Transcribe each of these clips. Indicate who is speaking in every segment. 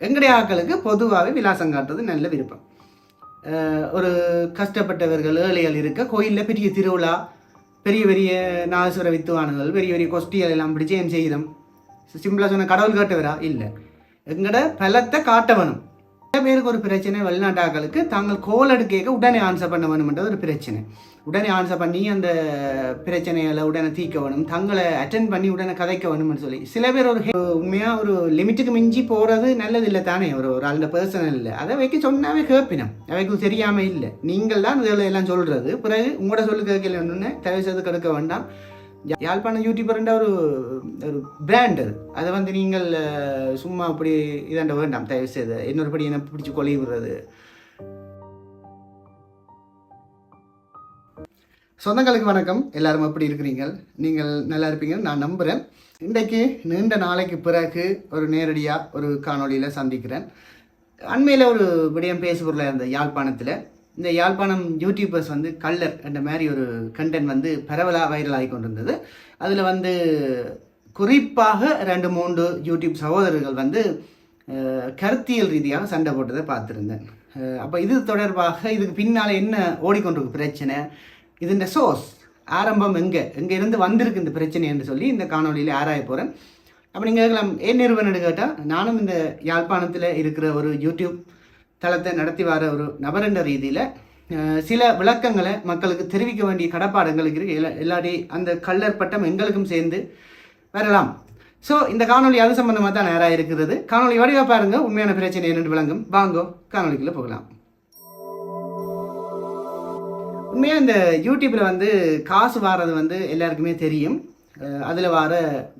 Speaker 1: எங்களுடைய ஆட்களுக்கு பொதுவாகவே விலாசம் காட்டுறது நல்ல விருப்பம். ஒரு கஷ்டப்பட்டவர்கள் ஏழைகள் இருக்க கோயிலில் பெரிய திருவிழா பெரிய பெரிய நாசுர வித்துவானுகள் பெரிய பெரிய கொஸ்டிகள் எல்லாம் பிடிச்சி ஏன் செய்கிறோம் சிம்பிளாக சொன்ன கடவுள் காட்டுவரா? இல்லை. எங்கட பலத்தை காட்ட வேணும் சில பேருக்கு ஒரு பிரச்சனை வெளிநாட்டாக்களுக்கு தாங்கள் கோல் எடுக்க உடனே ஆன்சர் பண்ண வேணும்ன்றது ஒரு பிரச்சனை. உடனே ஆன்சர் பண்ணி அந்த பிரச்சனைகளை உடனே தீர்க்க வேணும் தங்களை அட்டென்ட் பண்ணி உடனே கதைக்க வேணும்னு சொல்லி. சில பேர் ஒரு உண்மையாக ஒரு லிமிட்டுக்கு மிஞ்சி போகிறது நல்லது இல்லை தானே ஒரு ஒரு அந்த பர்சனல் இல்லை. அதை வைக்க சொன்னாவே கேட்பினம் அவைக்கும் தெரியாமல் இல்லை. நீங்கள் தான் இதில் எல்லாம் சொல்கிறது பிறகு உங்களோட சொல்லு கேட்கலன்னு தயவு செய்து கெடுக்க வேண்டாம். யா- யாழ்ப்பாணம் யூடியூபர்ன்ற ஒரு ஒரு பிராண்ட் அது. அதை வந்து நீங்கள் சும்மா அப்படி இதாண்ட வேண்டாம். தயவு செய்து இன்னொரு படி என்ன பிடிச்சி கொலை விடுறது. சொந்தங்களுக்கு வணக்கம். எல்லாரும் எப்படி இருக்கிறீங்க நீங்கள் நல்லா இருப்பீங்கன்னு நான் நம்புகிறேன் இன்றைக்கு நீண்ட நாளைக்கு பிறகு ஒரு நேரடியாக ஒரு காணொளியில் சந்திக்கிறேன். அண்மையில் ஒரு விடயம் பேசுபொருளாக இருந்த யாழ்ப்பாணத்தில். இந்த யாழ்ப்பாணம் யூடியூபர்ஸ் வந்து கல்லர் என்ற மாதிரி ஒரு கண்டென்ட் வந்து பரவலாக வைரலாகி கொண்டிருந்தது. அதில் வந்து குறிப்பாக ரெண்டு மூன்று யூடியூப் சகோதரர்கள் வந்து கருத்தியல் ரீதியாக சண்டை போட்டதை பார்த்துருந்தேன். அப்போ இது தொடர்பாக இதுக்கு பின்னால் என்ன ஓடிக்கொண்டிருக்கு பிரச்சனை? இதுன்ற சோர்ஸ் ஆரம்பம் எங்கே? எங்கே இருந்து வந்திருக்கு இந்த பிரச்சனை என்று சொல்லி இந்த காணொலியில் ஆராய போகிறேன் அப்போ நீங்கள் கேட்கலாம் ஏன் நிறுவனம் கேட்டால் நானும் இந்த யாழ்ப்பாணத்தில் இருக்கிற ஒரு யூடியூப் தளத்தை நடத்தி வர ஒரு நபர் என்ற ரீதியில் சில விளக்கங்களை மக்களுக்கு தெரிவிக்க வேண்டிய கடப்பாடு இருக்குது எல்லாடி அந்த கள்ளர் பட்டம் எங்களுக்கும் சேர்ந்து வரலாம். ஸோ இந்த காணொலி அது சம்பந்தமாக தான் நேராக இருக்கிறது. காணொலி வடிவா பாருங்க. உண்மையான பிரச்சனை என்னென்று விளங்கும். வாங்கோ காணொலிக்குள்ளே போகலாம். உண்மையாக இந்த யூடியூப்பில் வந்து காசு வாரது வந்து எல்லாருக்குமே தெரியும். அதில் வர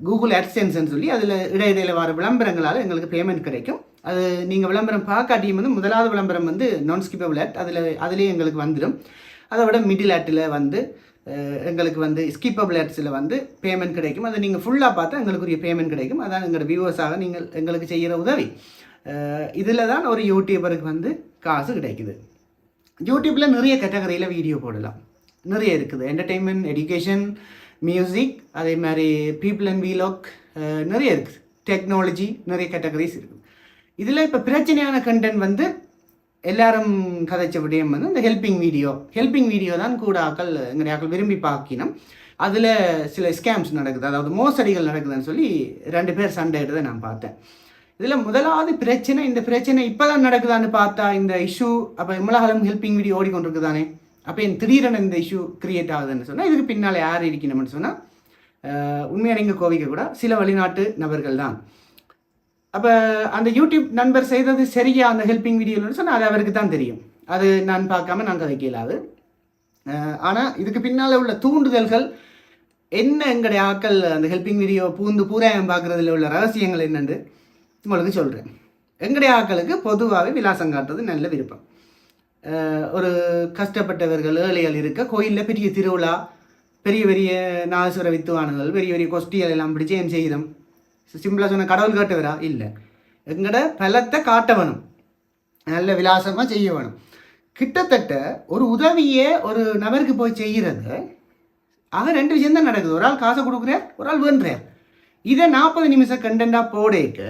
Speaker 1: கூகுள் AdSenseன்னு சொல்லி அதில் இடையிடையில் வர விளம்பரங்களால் எங்களுக்கு பேமெண்ட் கிடைக்கும். அது நீங்கள் விளம்பரம் பார்க்காட்டியும் வந்து முதலாவது விளம்பரம் வந்து நான் ஸ்கிப்பபிள் ஆட் அதில் அதுலேயே எங்களுக்கு வந்துடும். அதை விட மிடில் ஆட்டில் வந்து எங்களுக்கு வந்து ஸ்கிப்பபிள் ஆட்ஸில் வந்து பேமெண்ட் கிடைக்கும். அதை நீங்கள் ஃபுல்லாக பார்த்தா எங்களுக்குரிய பேமெண்ட் கிடைக்கும். அதான் எங்களோட வியூவர்ஸாக நீங்கள் எங்களுக்கு செய்கிற உதவி. இதில் தான் ஒரு யூடியூபருக்கு வந்து காசு கிடைக்குது. யூடியூப்பில் நிறைய கேட்டகரியில் வீடியோ போடலாம். நிறைய இருக்குது. என்டர்டெயின்மெண்ட் எஜுகேஷன் மியூசிக் அதே மாதிரி பீப்புள் அண்ட் வீலாக் நிறைய இருக்குது. டெக்னாலஜி நிறைய கேட்டகரிஸ் இருக்குது. இதில் இப்போ பிரச்சனையான கண்டென்ட் வந்து எல்லாரும் கதைச்ச விடயம் வந்து இந்த ஹெல்பிங் வீடியோ ஹெல்பிங் வீடியோ தான் கூட ஆக்கள் எங்களுடைய ஆக்கள் விரும்பி பார்க்கினோம். அதில் சில ஸ்கேம்ஸ் நடக்குது. அதாவது மோசடிகள் நடக்குதுன்னு சொல்லி ரெண்டு பேர் சண்டை எடுத்ததை நான் பார்த்தேன். இதில் முதலாவது பிரச்சனை இந்த பிரச்சனை இப்போ தான் நடக்குதான்னு பார்த்தா இந்த இஷ்யூ அப்போ இம்மலகாலம் ஹெல்பிங் வீடியோ ஓடிக்கொண்டிருக்குதானே? அப்போ என் திடீரென இந்த இஷ்யூ கிரியேட் ஆகுதுன்னு சொன்னால் இதுக்கு பின்னால் யார் இருக்கணும்னு சொன்னால் உண்மையாக நீங்கள் கோவிக்க கூட சில வெளிநாட்டு நபர்கள் தான். அப்போ அந்த யூடியூப் நண்பர் செய்தது சரியா அந்த ஹெல்பிங் வீடியோன்னு சொன்னால் அது அவருக்கு தான் தெரியும். அது நான் பார்க்காம நான் கதை கேளாது. ஆனால் இதுக்கு பின்னால் உள்ள தூண்டுதல்கள் என்ன எங்களுடைய ஆக்கள் அந்த ஹெல்பிங் வீடியோ பூந்து பூராயம் பார்க்குறதுல உள்ள ரகசியங்கள் என்னென்று உங்களுக்கு சொல்கிறேன் எங்களுடைய ஆக்களுக்கு பொதுவாகவே விலாசம் காட்டுறது நல்ல விருப்பம். ஒரு கஷ்டப்பட்டவர்கள் ஏழைகள் இருக்க கோயிலில் பெரிய திருவிழா பெரிய பெரிய நாசுர வித்துவானுகள் பெரிய பெரிய கொஸ்டிகள் எல்லாம் பிடிச்சி என் செய்கிறோம் சிம்பிளாக சொன்ன கடவுள் கேட்டவரா? இல்லை. எங்களோட பலத்தை காட்ட வேணும் நல்ல விலாசமாக செய்ய வேணும் கிட்டத்தட்ட ஒரு உதவியை ஒரு நபருக்கு போய் செய்கிறது ஆக ரெண்டு விஷயம் தான் நடக்குது. ஒரு ஆள் காசை கொடுக்குறார் ஒரு ஆள் வேண்டுறார் இதை நாற்பது நிமிஷம் கண்டென்ட்டாக போடேக்க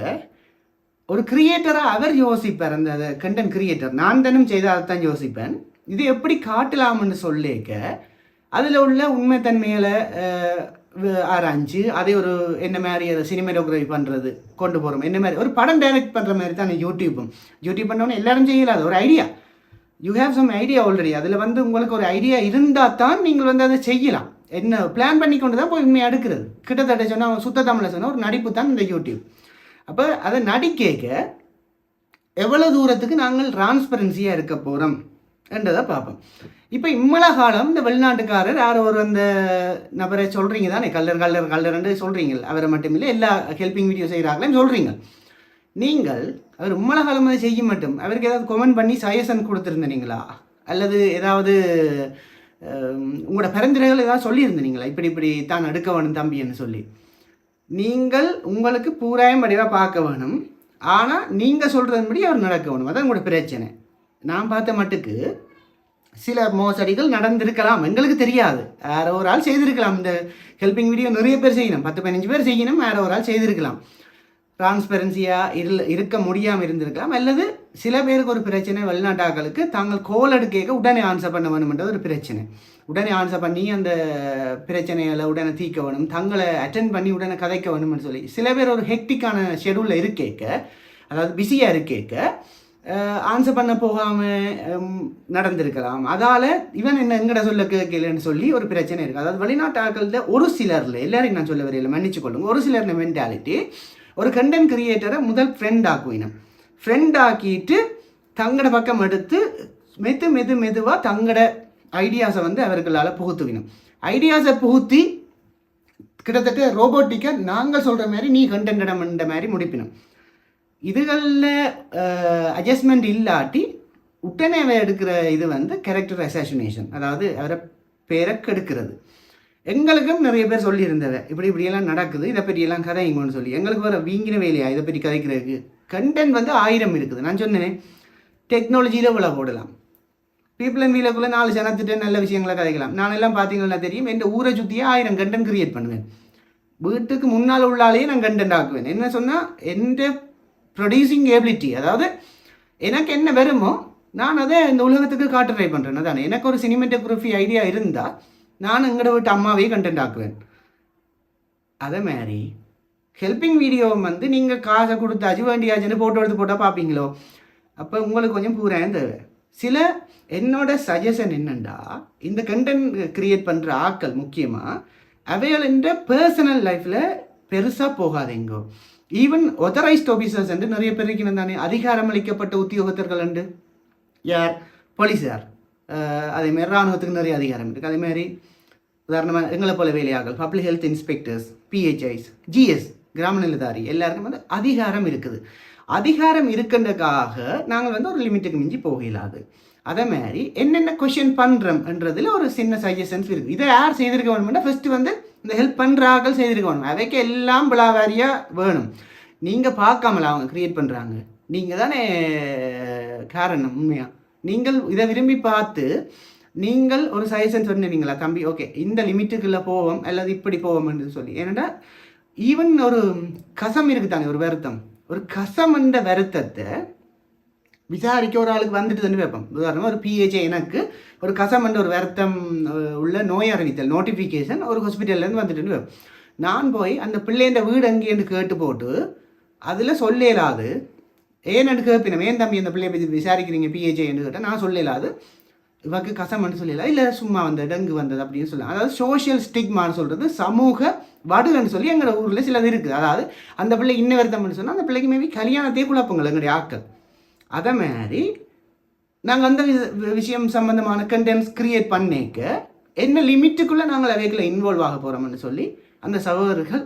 Speaker 1: ஒரு கிரியேட்டராக அவர் யோசிப்பார். அந்த கண்டென்ட் கிரியேட்டர் நான் தானும் செய்தால் தான் யோசிப்பேன். இது எப்படி காட்டலாம்னு சொல்லிக்க அதில் உள்ள உண்மைத்தன்மைகளை ஆராய்ஞ்சு அதை ஒரு என்ன மாதிரி அதை சினிமேட்டோகிராஃபி பண்ணுறது கொண்டு போகிறோம் என்ன மாதிரி ஒரு படம் டைரக்ட் பண்ணுற மாதிரி தான் யூடியூப்பும் யூடியூப் பண்ணோன்னு எல்லாரும் செய்யலாது ஒரு idea you have some idea already அதில் வந்து உங்களுக்கு ஒரு ஐடியா இருந்தால் தான் நீங்கள் வந்து அதை செய்யலாம். என்ன பிளான் பண்ணி கொண்டு தான் போய் உண்மையாக எடுக்கிறது கிட்டத்தட்ட சொன்னால் சுத்த தமிழில் சொன்னால் ஒரு நடிப்பு தான் இந்த யூடியூப் அப்போ அதை நடிக்க எவ்வளோ தூரத்துக்கு நாங்கள் டிரான்ஸ்பரன்சியாக இருக்க போகிறோம் என்றதை பார்ப்போம். இப்போ இம்மள காலம் இந்த வெளிநாட்டுக்காரர் யார் ஒரு அந்த நபரை சொல்கிறீங்க தானே? கல்லர் கல்லர் கல்லர்ன்னு சொல்கிறீங்க அவரை மட்டுமில்லை எல்லா ஹெல்பிங் வீடியோ செய்கிறாங்களேன்னு சொல்கிறீங்க நீங்கள் அவர் உம்மள காலம் அதை செய்ய மட்டும் அவருக்கு ஏதாவது கமெண்ட் பண்ணி சஜஷன் கொடுத்துருந்தீங்களா அல்லது ஏதாவது உங்களோட பரிந்துரைகள் ஏதாவது சொல்லியிருந்தீங்களா இப்படி இப்படி தான் எடுக்க வேணும் தம்பின்னு சொல்லி. நீங்கள் உங்களுக்கு பூராயம் வடிவாக பார்க்க வேணும். ஆனால் நீங்கள் சொல்கிறதன்படி அவர் நடக்க வேணும். அதான் உங்களோட பிரச்சனை. நான் பார்த்த மட்டுக்கு சில மோசடிகள் நடந்திருக்கலாம். எங்களுக்கு தெரியாது. வேற ஒரு ஆள் செய்திருக்கலாம். இந்த ஹெல்பிங் வீடியோ நிறைய பேர் செய்யணும். பத்து பதினஞ்சு பேர் செய்யணும். வேற ஒரு ஆள் செய்திருக்கலாம். டிரான்ஸ்பெரன்சியாக இரு இருக்க முடியாமல் இருந்திருக்கலாம். அல்லது சில பேருக்கு ஒரு பிரச்சனை வெளிநாட்டாக்களுக்கு தாங்கள் கோல் எடுக்க உடனே ஆன்சர் பண்ண வேணுமென்றது ஒரு பிரச்சனை. உடனே ஆன்சர் பண்ணி அந்த பிரச்சனைகளை உடனே தீர்க்க வேணும். தங்களை அட்டென்ட் பண்ணி உடனே கதைக்க வேணும்னு சொல்லி. சில பேர் ஒரு ஹெக்டிக்கான ஷெடியூலில் இருக்கேக்க அதாவது பிஸியாக இருக்கேக்க ஆன்சர் பண்ண போகாமல் நடந்திருக்கலாம். அதால் இவன் என்ன எங்கட சொல்ல கேட்கலன்னு சொல்லி ஒரு பிரச்சனை இருக்குது அதாவது வெளிநாட்டு ஒரு சிலரில் எல்லாரையும் நான் சொல்ல வரையில மன்னிச்சு கொள்ளுங்க. ஒரு சிலர் மென்டாலிட்டி ஒரு கண்டென்ட் கிரியேட்டரை முதல் ஃப்ரெண்ட் ஆக்குவினம் ஃப்ரெண்ட் ஆக்கிட்டு தங்கட பக்கம் எடுத்து மெது மெது மெதுவாக தங்கட ஐடியாஸை வந்து அவர்களால் புகுத்துவினும். ஐடியாஸை புகுத்தி கிட்டத்தட்ட ரோபோட்டிக்காக நாங்கள் சொல்கிற மாதிரி நீ கண்டென்ட் மாதிரி முடிப்பினோம். இதுகளில் அட்ஜஸ்ட்மெண்ட் இல்லாட்டி உடனே எடுக்கிற இது வந்து கேரக்டர் அசாசினேஷன் அதாவது அவரை பேரை கெடுக்கிறது. எங்களுக்கும் நிறைய பேர் சொல்லியிருந்தவ இப்படி இப்படியெல்லாம் நடக்குது இதை பற்றியெல்லாம் கதைங்கன்னு சொல்லி. எங்களுக்கு வர வீங்கின வேலையா இதை பற்றி கதைக்கிறதுக்கு? கண்டென்ட் வந்து ஆயிரம் இருக்குது. நான் சொன்னேன் டெக்னாலஜியில் உள்ள போடலாம். பீப்புள் அண்ட் வீலக்குள்ளே நாலு ஜனத்திட்ட நல்ல விஷயங்களை கதைக்கலாம். நானெல்லாம் பார்த்தீங்கன்னா தெரியும் என் ஊரை சுற்றியே ஆயிரம் கண்டென்ட் கிரியேட் பண்ணுவேன். வீட்டுக்கு முன்னால் உள்ளாலேயே நான் கண்டென்ட் ஆக்குவேன். என்ன சொன்னால் எந்த ப்ரொடியூசிங் ஏபிலிட்டி அதாவது எனக்கு என்ன வருமோ நான் அதை இந்த உலகத்துக்கு காட்ட ட்ரை பண்ணுறேன் அதானே? எனக்கு ஒரு சினிமேட்டோகிராஃபி ஐடியா இருந்தால் நான் எங்கட விட்டு அம்மாவையும் கண்டென்ட் ஆக்குவேன். அதே மாதிரி ஹெல்பிங் வீடியோ வந்து நீங்கள் காசை கொடுத்து வேண்டியாச்சுன்னு ஃபோட்டோ எடுத்து போட்டால் பார்ப்பீங்களோ அப்போ உங்களுக்கு கொஞ்சம் பூராயம் தேவை. சில என்னோட சஜஷன் என்னண்டா இந்த கண்டென்ட் க்ரியேட் பண்ணுற ஆட்கள் முக்கியமாக அவைகள் என்ற பர்சனல் லைஃப்பில் பெருசாக போகாதீங்கோ. ஈவன் ஒத்தரைஸ்ட் ஆஃபீஸர்ஸ் என்று நிறைய பேர் இருக்கிறது தானே அதிகாரம் அளிக்கப்பட்ட உத்தியோகத்தர்கள் உண்டு யார்? போலீஸார். அதேமாதிரி இராணுவத்துக்கு நிறைய அதிகாரம் இருக்குது அதேமாதிரி உதாரணமாக எங்களை போல வேலையாகல் public health inspectors PHIs GS கிராம நிலதாரி எல்லாருக்கும் வந்து அதிகாரம் இருக்குது. அதிகாரம் இருக்கின்றக்காக நாங்கள் வந்து ஒரு லிமிட்டுக்கு மிஞ்சி போக இயலாது அதே மாதிரி என்னென்ன கொஷின் பண்ணுறோம்ன்றதுல ஒரு சின்ன சஜஷன்ஸ் இருக்குது இதை யார் செய்திருக்க வேணும்னா ஃபஸ்ட்டு வந்து இந்த ஹெல்ப் பண்ணுற ஆக்கள் செய்திருக்க வேணும். அவைக்கு எல்லாம் விழாவாரியாக வேணும். நீங்கள் பார்க்காமல அவங்க க்ரியேட் பண்ணுறாங்க நீங்கள் தானே காரணம் உண்மையாக நீங்கள் இதை விரும்பி பார்த்து நீங்கள் ஒரு சஜஷன் சொன்னீங்களா தம்பி? ஓகே இந்த லிமிட்டுக்குள்ளே போவோம் அல்லது இப்படி போவோம்னு சொல்லி. ஏன்னா ஈவன் ஒரு கசம் இருக்குது தானே ஒரு வருத்தம். ஒரு கசம் என்ற வருத்தத்தை விசாரிக்க ஒரு ஆளுக்கு வந்துட்டு வைப்போம் உதாரணமாக ஒரு பிஹெச்ஏ எனக்கு ஒரு கசம் என்ற ஒரு வருத்தம் உள்ள நோய் அறிவித்தல் நோட்டிஃபிகேஷன் ஒரு ஹாஸ்பிட்டல்லேருந்து வந்துட்டு வைப்போம் நான் போய் அந்த பிள்ளைன்ற வீடு அங்கேருந்து கேட்டு போட்டு அதில் சொல்லலாது ஏன்னு கேட்பினோம் ஏன் தம்பி அந்த பிள்ளைய பற்றி விசாரிக்கிறீங்க பிஹெச்ஏன்னு கேட்டால் நான் சொல்லலாது இவக்கு கசம்னு சொல்லலாம் இல்லை சும்மா வந்த டெங்கு வந்தது அப்படின்னு சொல்லலாம் அதாவது சோஷியல் ஸ்டிக்மான்னு சொல்கிறது சமூக வடுகன்னு சொல்லி எங்களோட ஊரில் சிலது இருக்குது அதாவது அந்த பிள்ளை இன்ன வருத்தம்னு சொன்னால் அந்த பிள்ளைக்கு மேபி கல்யாணத்தையே குழப்பங்கள் எங்களுடைய ஆக்கள் அதை மாதிரி நாங்கள் அந்த விஷயம் சம்மந்தமான கண்டென்ட்ஸ் க்ரியேட் பண்ணிக்க என்ன லிமிட்டுக்குள்ளே நாங்கள் அவைகளை இன்வால்வ் ஆக போகிறோம்னு சொல்லி அந்த சகோதரர்கள்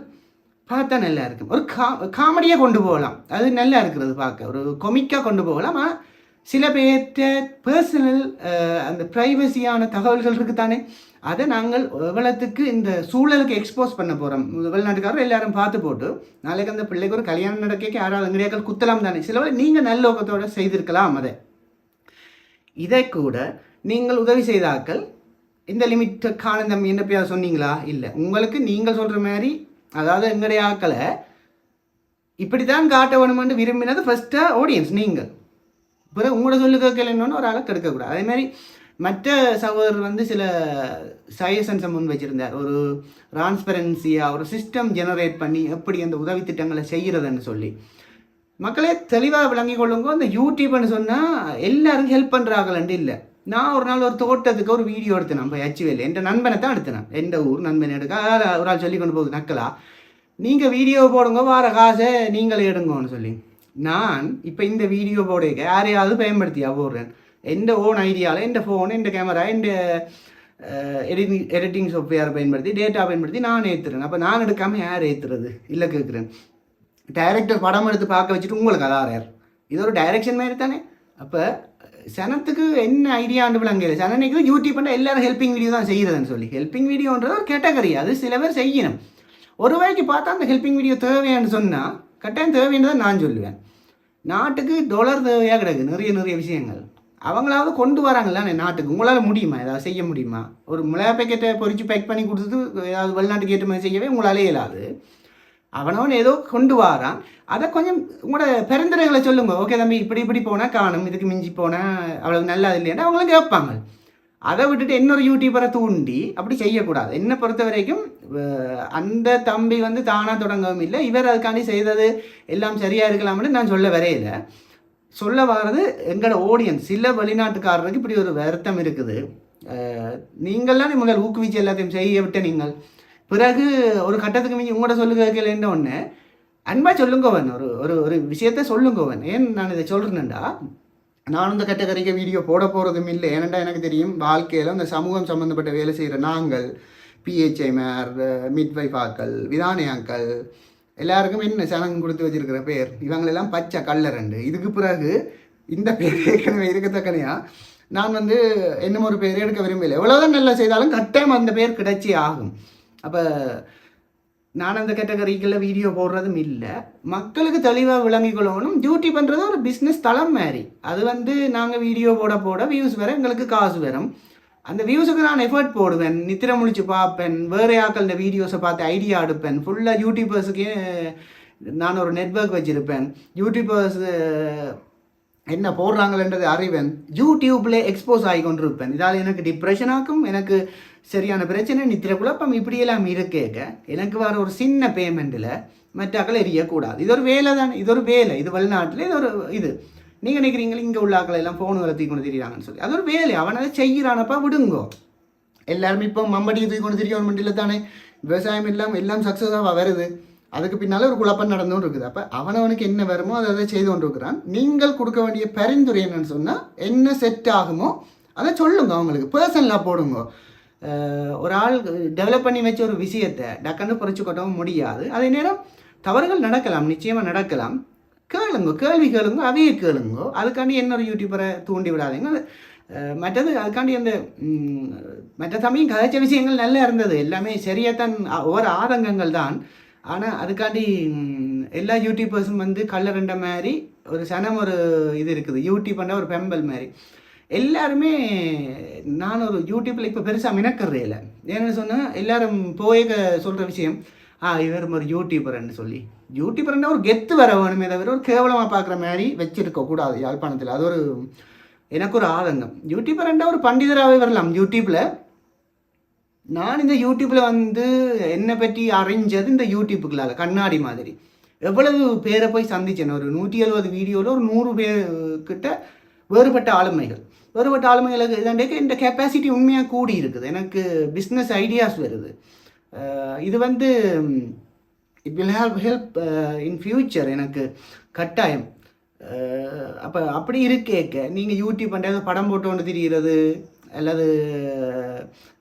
Speaker 1: பார்த்தா நல்லா இருக்கும். ஒரு கா காமெடியாக கொண்டு போகலாம். அது நல்லா இருக்கிறது பார்க்க. ஒரு கொமிக்காக கொண்டு போகலாம். ஆனால் சில பேர்த்த பர்சனல் அந்த ப்ரைவசியான தகவல்கள் இருக்குது தானே அதை நாங்கள் எவ்வளோத்துக்கு இந்த சூழலுக்கு எக்ஸ்போஸ் பண்ண போகிறோம் வெளிநாட்டுக்காரர் எல்லாரும் பார்த்து போட்டு நாளைக்கு அந்த பிள்ளைக்கு ஒரு கல்யாணம் நடக்க யாராவது எங்கடையாக்கள் குத்தலாம் தானே? சில நீங்கள் நல்லோகத்தோடு செய்திருக்கலாம் அதை. இதை கூட நீங்கள் உதவி செய்தாக்கள் இந்த லிமிட் காணும் என்ன பேர் சொன்னீங்களா? இல்லை. உங்களுக்கு நீங்கள் சொல்கிற மாதிரி அதாவது எங்களுடைய ஆக்களை இப்படி தான் காட்ட வேணுமென்று விரும்பினது ஃபஸ்ட்டாக ஆடியன்ஸ் நீங்கள். பிறகு உங்களோட சொல்லு கேட்கலன்னு ஒரு ஆளை கெடுக்கக்கூடாது. அதேமாதிரி மற்ற சகோதரர் வந்து சில சஜஷன்ஸை முன் வச்சுருந்தார். ஒரு டிரான்ஸ்பரன்சியாக ஒரு சிஸ்டம் ஜெனரேட் பண்ணி எப்படி அந்த உதவி திட்டங்களை செய்கிறதுன்னு சொல்லி. மக்களே தெளிவாக விளங்கி கொள்ளுங்க. அந்த யூடியூப்னு சொன்னால் எல்லாருக்கும் ஹெல்ப் பண்ணுறாங்களண்டு இல்லை. நான் ஒரு நாள் ஒரு தோட்டத்துக்கு ஒரு வீடியோ எடுத்தேன். நம்ம ஹெச்வேல் என் நண்பனை தான் எடுத்தேன். எந்த ஊர் நண்பனை எடுக்க? ஒரு ஆள் சொல்லி கொண்டு போகுது நக்கலா. நீங்கள் வீடியோ போடுங்க வார காசை நீங்களே எடுங்கன்னு சொல்லி. நான் இப்போ இந்த வீடியோ போடுக யாரையாவது பயன்படுத்தியா போடுறேன் எந்த ஓன் ஐடியாவில் எந்த ஃபோன் எந்த கேமரா எந்த எடிட்டிங் எடிட்டிங் சாஃப்ட்வேர் பயன்படுத்தி டேட்டா பயன்படுத்தி நான் ஏற்றுறேன் அப்போ நான் எடுக்காமல் யார் ஏற்றுறது இல்லை கேட்குறேன் டைரக்டர் படம் எடுத்து பார்க்க வச்சுட்டு உங்களுக்கு அதான் யார்? இது ஒரு டைரக்ஷன் மாதிரி தானே? அப்போ சனத்துக்கு என்ன ஐடியாண்டு விளங்கல சனனைக்கு யூடியூப் பண்ண எல்லாரும் ஹெல்பிங் வீடியோ தான் செய்கிறதுன்னு சொல்லி. ஹெல்பிங் வீடியோன்றது ஒரு கேட்டகரி அது சில பேர் செய்யணும். ஒரு வரைக்கும் பார்த்தா அந்த ஹெல்பிங் வீடியோ தேவையான்னு சொன்னால் கட்டாயம் தேவையானதை நான் சொல்லுவேன். நாட்டுக்கு டொலர் தேவையாக கிடக்கு நிறைய நிறைய விஷயங்கள். அவங்களாவது கொண்டு வராங்கல்ல நாட்டுக்கு. உங்களால் முடியுமா? ஏதாவது செய்ய முடியுமா? ஒரு மிளகா பேக்கெட்டை பொறிச்சு பேக் பண்ணி கொடுத்துட்டு ஏதாவது வெளிநாட்டுக்கு ஏற்றுமதி செய்யவே உங்களாலே இயலாது. அவனவன் ஏதோ கொண்டு வாரான். அதை கொஞ்சம் உங்களோட பிறந்தரைகளை சொல்லுங்க. ஓகே தம்பி இப்படி இப்படி போனால் காணும். இதுக்கு மிஞ்சி போனால் அவ்வளவு நல்லா இல்லையான்னு அவங்களும் கேட்பாங்க. அதை விட்டுட்டு இன்னொரு யூடியூபரை தூண்டி அப்படி செய்யக்கூடாது. என்னை பொறுத்த வரைக்கும் அந்த தம்பி வந்து தானாக தொடங்கவும் இல்லை. இவர் அதுக்காண்டி செய்தது எல்லாம் சரியாக இருக்கலாம்னு நான் சொல்ல வரையில. சொல்ல வர்றது எங்களோட ஆடியன்ஸ் சில வெளிநாட்டுக்காரருக்கு இப்படி ஒரு வருத்தம் இருக்குது. நீங்கள்லாம் முதல் ஊக்குவிச்சு எல்லாத்தையும் செய்ய விட்ட நீங்கள். பிறகு ஒரு கட்டத்துக்கு மிஞ்சி உங்களோட சொல்லுங்க கேட்கலன்ற ஒன்று அன்பாக சொல்லுங்கவன் ஒரு ஒரு ஒரு விஷயத்த சொல்லுங்கவன் ஏன் நான் இதை சொல்கிறேன்டா நான் இந்த கேட்டகரிக்கு வீடியோ போட போகிறதும் இல்லை. ஏனெண்டா எனக்கு தெரியும் வாழ்க்கையில் இந்த சமூகம் சம்மந்தப்பட்ட வேலை செய்கிற நாங்கள் பிஹெச்ஐமார் மிட்வைஃபாக்கள் விதானியாக்கள் எல்லாருக்கும் என்ன சனங்கம் கொடுத்து வச்சிருக்கிற பேர்? இவங்களெல்லாம் பச்சை கல்லரண்டு இதுக்கு பிறகு இந்த பேர் ஏற்கனவே இருக்கத்தக்கனையா? நான் வந்து என்னமோ ஒரு பேர் எடுக்க விரும்பலை எவ்வளோதான் நல்லா செய்தாலும் கட்டாயம் அந்த பேர் கிடைச்சே ஆகும். அப்போ நான் அந்த கேட்டகரிக்குள்ள வீடியோ போடுறதும் இல்லை. மக்களுக்கு தெளிவாக விளங்கிக் கொள்ளணும் டியூட்டி பண்ணுறது ஒரு பிஸ்னஸ் தளம் மாதிரி. அது வந்து நாங்கள் வீடியோ போட போட வியூஸ் வர எங்களுக்கு காசு வரும். அந்த வியூஸுக்கு நான் எஃபர்ட் போடுவேன். நித்திர முழிச்சு பார்ப்பேன். வேறு ஆக்கள் இந்த வீடியோஸை பார்த்து ஐடியா எடுப்பேன். ஃபுல்லாக யூடியூபர்ஸுக்கே நான் ஒரு நெட்வொர்க் வச்சுருப்பேன். யூடியூபர்ஸ் என்ன போடுறாங்களன்றது அறிவேன். யூடியூப்பில் எக்ஸ்போஸ் ஆகி கொண்டிருப்பேன் இதால் எனக்கு டிப்ரெஷனாக்கும் எனக்கு சரியான பிரச்சனை நித்திர குழப்பம் இப்படியெல்லாம் இருக்கேக்க எனக்கு வர ஒரு சின்ன பேமெண்ட்டில் மற்றாக்கள் எரியக்கூடாது. இது ஒரு வேலை தானே இது ஒரு வேலை இது வெளிநாட்டில் இது ஒரு இது. நீங்கள் நினைக்கிறீங்களா இங்கே உள்ள ஆக்களை எல்லாம் ஃபோன் வளர்த்தி கொண்டு திரியாங்கன்னு சொல்லி. அது ஒரு வேலை அவன் அதை செய்கிறானப்பா விடுங்கோ. எல்லாருமே இப்போ மம்படி தூக்கி கொண்டு திரியோன் இல்லை தானே. விவசாயம் எல்லாம் எல்லாம் சக்ஸஸாக வருது. அதுக்கு பின்னால் ஒரு குழப்பம் நடந்தும் இருக்குது. அப்போ அவனவனுக்கு என்ன வருமோ அதை அதை செய்து கொண்டு இருக்கிறான் நீங்கள் கொடுக்க வேண்டிய பரிந்துரை என்னன்னு சொன்னால் என்ன செட் ஆகுமோ அதை சொல்லுங்க அவங்களுக்கு. பர்சனலாக போடுங்க. ஒரு ஆள் டெவலப் பண்ணி வச்ச ஒரு விஷயத்தை டக்குன்னு குறைச்சி கொட்டவும் முடியாது. அதே நேரம் தவறுகள் நடக்கலாம் நிச்சயமாக நடக்கலாம். கேளுங்க கேள்வி கேளுங்க அவைய கேளுங்க. அதுக்காண்டி இன்னொரு யூடியூபரை தூண்டி விடாதீங்க. மற்றது அதுக்காண்டி அந்த மற்ற சமயம் கதைச்ச விஷயங்கள் நல்லா இருந்தது. எல்லாமே சரியாத்தான் அ- ஒவ்வொரு ஆதங்கங்கள் தான். ஆனால் அதுக்காண்டி எல்லா யூடியூபர்ஸும் வந்து கல்லறண்ட மாதிரி ஒரு சனம் ஒரு இது இருக்குது. யூடியூப்னா ஒரு பெம்பல் மாதிரி எல்லாருமே நான் ஒரு யூடியூப்பில் இப்போ பெருசாக மினக்கறதே இல்லை. ஏன்னு சொன்னால் எல்லாரும் போய் சொல்கிற விஷயம் ஆ இவர் ஒரு யூடியூபர்ன்னு சொல்லி. யூடியூபர்னா ஒரு கெத்து வர வேணுமே தவிர ஒரு கேவலமாக பார்க்குற மாதிரி வச்சுருக்கக்கூடாது யாழ்ப்பாணத்தில். அது ஒரு எனக்கு ஒரு ஆதங்கம். யூடியூபர்ன்றா ஒரு பண்டிதராகவே வரலாம் யூடியூப்பில் நான் இந்த யூடியூப்பில் வந்து என்னை பற்றி அறிஞ்சது இந்த யூடியூப்புகளால் கண்ணாடி மாதிரி. எவ்வளவு பேரை போய் சந்தித்தேன் ஒரு நூற்றி எழுபது வீடியோவில் ஒரு நூறு பேர் கிட்ட வேறுபட்ட ஆளுமைகள். வேறுபட்ட ஆளுமைகளுக்கு இதாண்டேக்கு இந்த கெப்பாசிட்டி உண்மையாக கூடி இருக்குது. எனக்கு பிஸ்னஸ் ஐடியாஸ் வருது. இது வந்து it will have help in future எனக்கு கட்டாயம். அப்போ அப்படி இருக்கேக்க நீங்கள் யூடியூப் பண்ணுறது படம் போட்டு ஒன்று திரிகிறது அல்லது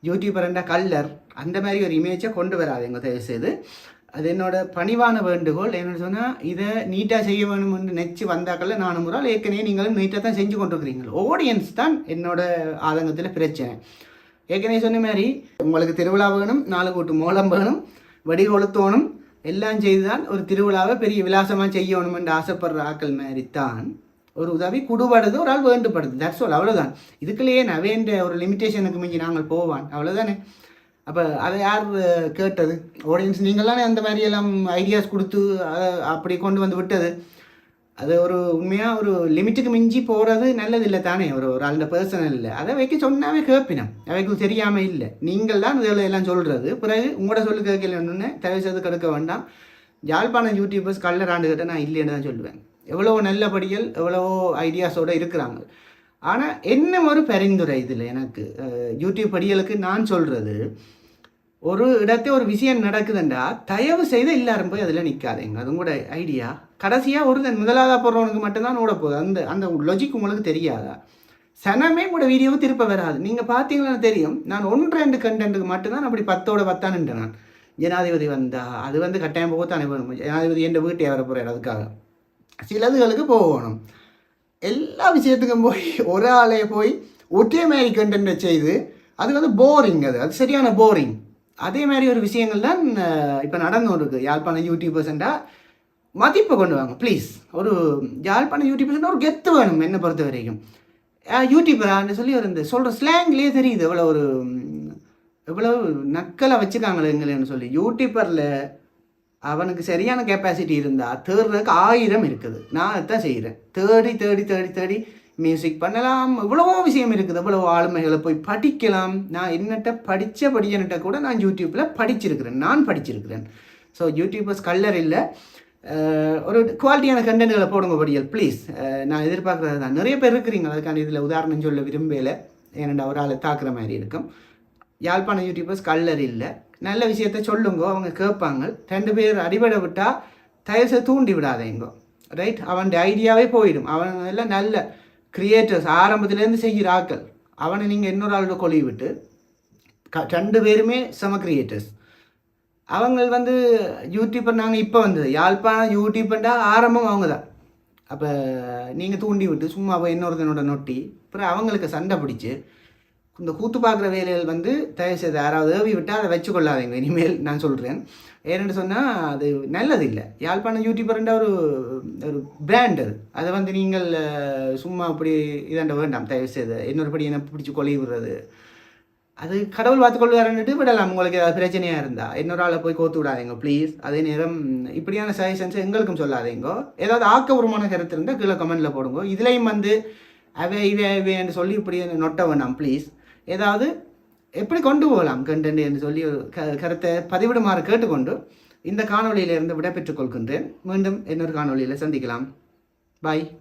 Speaker 1: யூடியூப் பண்ணுற கல்லர் அந்த மாதிரி ஒரு இமேஜை கொண்டு வராது எங்கள் தயவு செய்து அது என்னோட பணிவான வேண்டுகோள். என்ன சொன்னால் இதை நீட்டாக செய்ய வேணும் என்று நினச்சி வந்தாக்கல்ல நானும் ஒரு ஏற்கனவே நீங்களும் நீட்டாக தான் செஞ்சு கொண்டிருக்கிறீங்க. ஆடியன்ஸ் தான் என்னோட ஆதங்கத்தில் பிரச்சனை. ஏற்கனவே சொன்ன மாதிரி உங்களுக்கு திருவிழா வேணும் நாலு கூட்டு மோளம் வேணும் வடி கொளுத்தோணும் எல்லாம் செய்துதான் ஒரு திருவிழாவை பெரிய விலாசமாக செய்யணும் என்று ஆசைப்படுற ஆக்கள் மாதிரி தான் ஒரு உதவி குடுபடுது ஒரு ஆள் வேண்டுபடுது. தட்ஸ் ஆல் அவ்வளோதான் இதுக்குள்ளேயே நவேன்ற ஒரு லிமிட்டேஷனுக்கு மிஞ்சி நாங்கள் போவான். அவ்வளோதானே அப்போ அதை யார் கேட்டது? ஆடியன்ஸ் நீங்களானே அந்த மாதிரி எல்லாம் ஐடியாஸ் கொடுத்து அதை அப்படி கொண்டு வந்து விட்டது. அது ஒரு உண்மையாக ஒரு லிமிட்டுக்கு மிஞ்சி போகிறது நல்லது இல்லை தானே? ஒரு ஒரு அந்த பர்சனல் இல்லை. அதை வைக்க சொன்னாவே கேட்பினம் அவைக்கு தெரியாமல் இல்லை. நீங்கள் தான் இதில் எல்லாம் சொல்கிறது பிறகு உங்களோட சொல்லு கேட்கலன்னு தயவு செய்து கெடுக்க வேண்டாம். யாழ்ப்பாணம் யூடியூபர்ஸ் கல்லறாண்டு கிட்ட நான் இல்லைன்னு தான் சொல்லுவேன். எவ்வளோ நல்லபடிகள் எவ்வளவோ ஐடியாஸோடு இருக்கிறாங்க. ஆனால் என்ன ஒரு பரிந்துரை இதில் எனக்கு? யூடியூப் படிகளுக்கு நான் சொல்கிறது ஒரு இடத்த ஒரு விஷயம் நடக்குதுண்டா தயவு செய்து எல்லாரும் போய் அதில் நிற்காதீங்க அது உங்களோட ஐடியா. கடைசியாக ஒரு முதலாவதாக போடுறவனுக்கு மட்டும்தான் ஓட போகுது. அந்த அந்த லொஜிக் உங்களுக்கு தெரியாதா? சனமே கூட வீடியோவை திருப்ப வராது. நீங்கள் பார்த்தீங்கன்னா தெரியும். நான் ஒன்று ரெண்டு கண்டென்ட்டுக்கு மட்டும்தான் அப்படி பத்தோட பத்தானுன்றேன் நான். ஜனாதிபதி வந்தா அது வந்து கட்டாயம் போகத்தான் அனுப்பணும் ஜனாதிபதி என்ற வீட்டை வர போகிறார் அதுக்காக சிலதுகளுக்கு போகணும். எல்லா விஷயத்துக்கும் போய் ஒரு ஆளே போய் ஒரே மாதிரி கண்டென்ட்டை செய்து அது வந்து போரிங் அது. அது சரியான போரிங் அதே மாதிரி ஒரு விஷயங்கள் தான் இப்போ நடந்து இருக்கு. யாழ்ப்பாணம் யூடியூபர்ஸ்ண்டா மதிப்பை கொண்டு வாங்க ப்ளீஸ் ஒரு யாழ்ப்பாணம் யூடியூபர்ஸ் ஒரு கெத்து வேணும் என்னை பொறுத்த வரைக்கும். யூடியூபரான்னு சொல்லி ஒரு இந்த சொல்கிற ஸ்லாங்லேயே தெரியுது. எவ்வளோ ஒரு எவ்வளோ நக்கலை வச்சுருக்காங்களே எங்களேன்னு சொல்லி. யூடியூப்பரில் அவனுக்கு சரியான கெப்பாசிட்டி இருந்தால் தேடுறதுக்கு ஆயிரம் இருக்குது. நான் அதான் செய்கிறேன் தேடி தேடி தேடி தேடி மியூசிக் பண்ணலாம். இவ்வளவோ விஷயம் இருக்குது. இவ்வளவோ ஆளுமைகளை போய் படிக்கலாம். நான் என்னட்ட படித்த படிக்கன்ட்ட கூட நான் யூடியூப்பில் படிச்சிருக்கிறேன். நான் படிச்சிருக்கிறேன். ஸோ யூடியூபர்ஸ் கல்லர் இல்லை. ஒரு குவாலிட்டியான கண்டென்ட்களை போடுங்க படியல் ப்ளீஸ் நான் எதிர்பார்க்குறது தான். நிறைய பேர் இருக்கிறீங்க. அதுக்கான இதில் உதாரணம் சொல்ல விரும்பலை. ஏனெண்டா ஒரு ஆளை தாக்குற மாதிரி இருக்கும். யாழ்ப்பாண யூடியூபர்ஸ் கல்லர் இல்லை. நல்ல விஷயத்த சொல்லுங்கோ அவங்க கேட்பாங்க. ரெண்டு பேர் அடிபட விட்டால் தயவுசை தூண்டி விடாதேங்கோ. ரைட் அவன் ஐடியாவே போயிடும். அவன் எல்லாம் நல்ல கிரியேட்டர்ஸ் ஆரம்பத்துலேருந்து செய்கிற ஆக்கள் அவனை நீங்கள் இன்னொரு ஆளோட கொலி விட்டு க ரெண்டு பேருமே செம கிரியேட்டர்ஸ் அவங்க வந்து யூடியூப்பர் நாங்கள் இப்போ வந்தது. யாழ்ப்பாணம் யூடியூப்ண்டா ஆரம்பம் அவங்க தான் அப்போ நீங்கள் தூண்டி விட்டு சும்மா போய் இன்னொருத்தனோட நொட்டி அப்புறம் அவங்களுக்கு சண்டை பிடிச்சி இந்த கூத்து பார்க்குற வேலைகள் வந்து தயவு செய்து யாராவது ஏவி விட்டால் அதை வச்சுக்கொள்ளாதீங்க. இனிமேல் நான் சொல்கிறேன் ஏன்னு சொன்னால் அது நல்லது இல்லை. யாழ்ப்பாணம் யூடியூபர்ன்ற ஒரு ஒரு பிராண்ட் அது. அதை வந்து நீங்கள் சும்மா அப்படி இதாண்ட வேண்டாம். தயவு செய்து. இன்னொருபடி என்ன பிடிச்சி கொலை விடுறது. அது கடவுள் பார்த்துக்கொள்வாருன்னுட்டு விடலாம். உங்களுக்கு ஏதாவது பிரச்சனையாக இருந்தால் இன்னொரு ஆளை போய் கோத்து விடாதீங்க ப்ளீஸ் அதே நேரம் இப்படியான சஜஷன்ஸ் எங்களுக்கும் சொல்லாதீங்கோ. ஏதாவது ஆக்கபூர்வமான கருத்து இருந்தால் கீழே கமெண்டில் போடுங்க. இதுலேயும் வந்து அவை இவை இவைன்னு சொல்லி இப்படி நொட்ட வேணாம் ப்ளீஸ் ஏதாவது எப்படி கொண்டு போகலாம் கண்டென்ட் என்று சொல்லி ஒரு க கருத்தை பதிவிடுமாறு கேட்டுக்கொண்டு இந்த காணொலியிலிருந்து விடைபெற்றுக் கொள்கின்றேன். மீண்டும் இன்னொரு காணொளியில் சந்திக்கலாம். பாய்